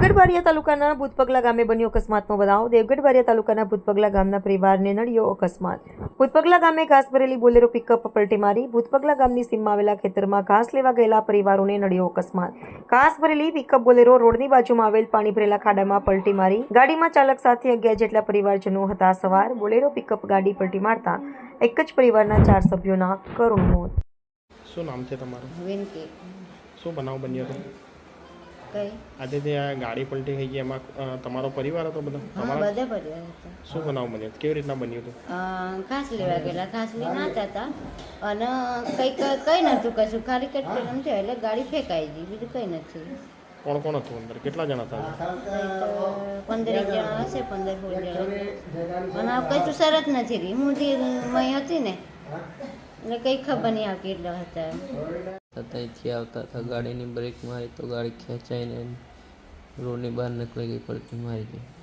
બારિયા તાલુકાના ભૂતપગલા ગામે બન્યો અકસ્માતનો બનાવ. દેવગઢ બારિયા તાલુકાના ભૂતપગલા ગામના પરિવારને નડ્યો અકસ્માત. ભૂતપગલા ગામે ઘાસ ભરેલી બોલેરો પિકઅપ પલટી મારી ભૂતપગલા ગામની સીમમાં આવેલા ખેતરમાં ઘાસ લેવા ગયેલા પરિવારોને નડ્યો અકસ્માત. ઘાસ ભરેલી પિકઅપ બોલેરો રોડની બાજુમાં આવેલ પાણી ભરેલા ખાડામાં પલટી મારી ગાડીમાં ચાલક સાથે અગિયાર જેટલા પરિવારજનો હતા સવાર. બોલેરો પિકઅપ ગાડી પલટી મારતા એક જ પરિવારના ચાર સભ્યોના કરુણ મોત. શું નામ છે તમારું? શું બનાવ બન્યો હતો? કઈ? આજે જે આ ગાડી પલટી થઈ ગઈ એમાં તમારો પરિવાર હતો બધો? હા બધા પરિવાર હતા. શું બનાવ બન્યો? કેવી રીતના બન્યું હતું? ખાસ લેવા ગયેલા ખાસ લઈ નાતા હતા અને કંઈ કઈ નહોતું કશું. ખાલી કટકરમ છે એટલે ગાડી ફેંકાઈ ગઈ. બીજું કંઈ નથી. કોણ કોણ હતું અંદર? કેટલા જણા હતા? પંદર જણા હશે પંદર સોળ જણા. અને તો શરત નથી રહી. હું જે મય હતી ને એટલે કંઈ ખબર નહીં આવતી એટલા હતા. ત્યાંથી આવતા હતા. ગાડીની બ્રેક મારી તો ગાડી ખેંચાઈને રોડની બહાર નીકળી ગઈ પડતી મારી. ગઈ